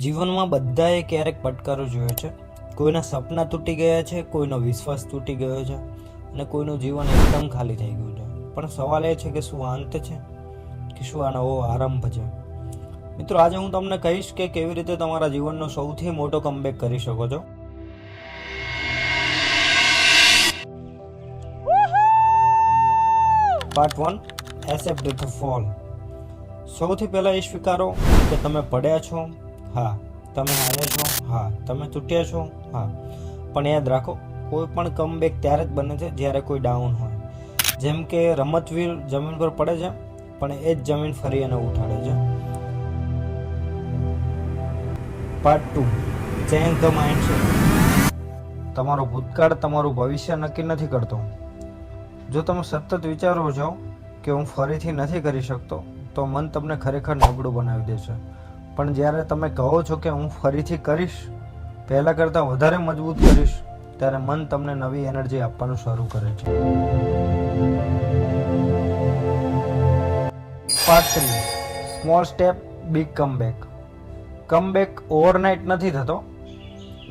જીવનમાં બધાએ ક્યારેક પડકારો જોયો છે. કોઈના સપના તૂટી ગયા છે, કોઈનો વિશ્વાસ તૂટી ગયો છે અને કોઈનું જીવન એકદમ ખાલી થઈ ગયું છે. પણ સવાલ એ છે કે શું અંત છે કે શું આ નવો આરંભ છે? મિત્રો, આજે હું તમને કહીશ કે કેવી રીતે તમારા જીવનનો સૌથી મોટો કમબેક કરી શકો છો. Part one accept the fall સૌથી પહેલાં એ સ્વીકારો કે તમે પડ્યા છો હા, તમે હાર્યા છો હા. તમે તૂટ્યા છો. હા. પણ યાદ રાખો, કોઈ પણ કમબેક ત્યારે જ બને છે જ્યારે કોઈ ડાઉન હોય. જેમ કે રમતવીર જમીન પર પડે છે, પણ એ જ જમીન ફરી એને ઉઠાડે છે. Part two change the mind છે તમારો ભૂતકાળ તમારું ભવિષ્ય નક્કી નથી કરતો. જો તમે સતત વિચારો છો કે હું ફરીથી નથી કરી શકતો, તો મન તમને ખરેખર નબળું બનાવી દેશે. પણ જ્યારે તમે કહો છો કે હું ફરીથી કરીશ, પહેલાં કરતાં વધારે મજબૂત કરીશ, ત્યારે મન તમને નવી એનર્જી આપવાનું શરૂ કરે છે. Part small step big comeback comeback overnight નથી થતો.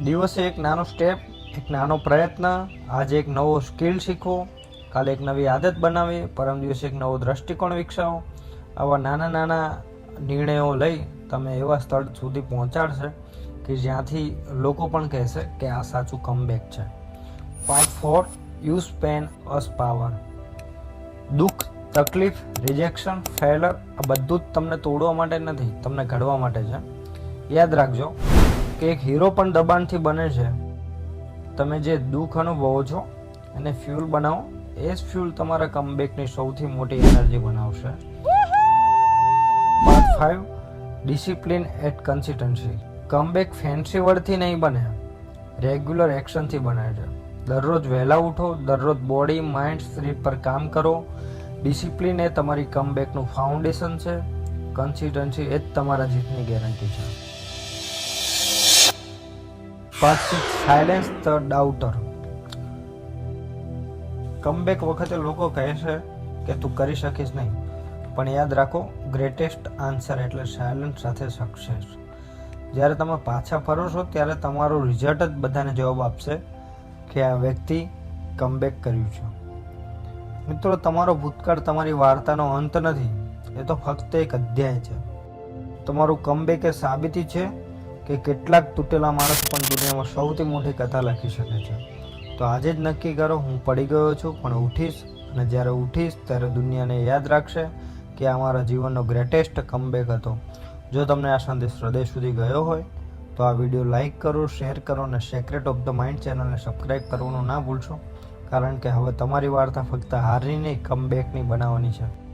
દિવસે એક નાનો સ્ટેપ એક નાનો પ્રયત્ન, આજે એક નવો સ્કિલ શીખવો કાલે એક નવી આદત બનાવી, પરમ દિવસે એક નવો દ્રષ્ટિકોણ વિકસાવો. આવા નાના નાના નિર્ણયો લઈ તમે એવા સ્થળ સુધી પહોંચાડશે કે જ્યાંથી લોકો પણ કહેશે કે આ સાચું કમબેક છે. Part four use pain as power દુઃખ, તકલીફ રિજેક્શન ફેલર આ બધું જ તમને તોડવા માટે નથી, તમને ઘડવા માટે છે. યાદ રાખજો કે એક હીરો પણ દબાણથી બને છે. તમે જે દુઃખ અનુભવો છો, એને ફ્યુલ બનાવો. એ જ ફ્યુલ તમારા કમબેકની સૌથી મોટી એનર્જી બનાવશે. Five discipline at consistency. Comeback fancy વર્ડથી નહીં બને. રેગ્યુલર એક્શનથી બને છે. દરરોજ વહેલા ઉઠો, દરરોજ બોડી, માઇન્ડ સ્ત્રી પર કામ કરો. ડિસિપ્લિન એ તમારી કમબેકનું ફાઉન્ડેશન છે. કન્સિસ્ટન્સી એ જ તમારા જીતની ગેરંટી છે. Six silence the doubter. Comeback વખતે લોકો કહે છે કે તું કરી શકીશ નહીં. પણ યાદ રાખો ગ્રેટેસ્ટ આન્સર એટલે સાયલન્ટ સાથે સક્સેસ જ્યારે તમે પાછા ફરો છો, ત્યારે તમારો રિઝલ્ટ જ બધાને જવાબ આપશે કે આ વ્યક્તિ કમબેક કર્યું છે. મિત્રો, તમારો ભૂતકાળ તમારી વાર્તાનો અંત નથી, એ તો ફક્ત એક અધ્યાય છે. તમારું કમબેક એ સાબિતી છે કે કેટલાક તૂટેલા માણસ પણ દુનિયામાં સૌથી મોટી કથા લખી શકે છે. તો આજે જ નક્કી કરો, હું પડી ગયો છું, પણ ઉઠીશ, અને જ્યારે ઉઠીશ, ત્યારે દુનિયાને યાદ રાખશે કે આ મારા જીવનનો ગ્રેટેસ્ટ કમબેક હતો. જો તમને આ સંદેશ હૃદય સુધી ગયો હોય, તો આ વીડિયો લાઇક કરો શેર કરો અને સેક્રેટ ઓફ ધ માઇન્ડ ચેનલને સબસ્ક્રાઈબ કરવાનું ના ભૂલશો. કારણ કે હવે તમારી વાર્તા ફક્ત હારની નહીં કમબેકની બનાવવાની છે.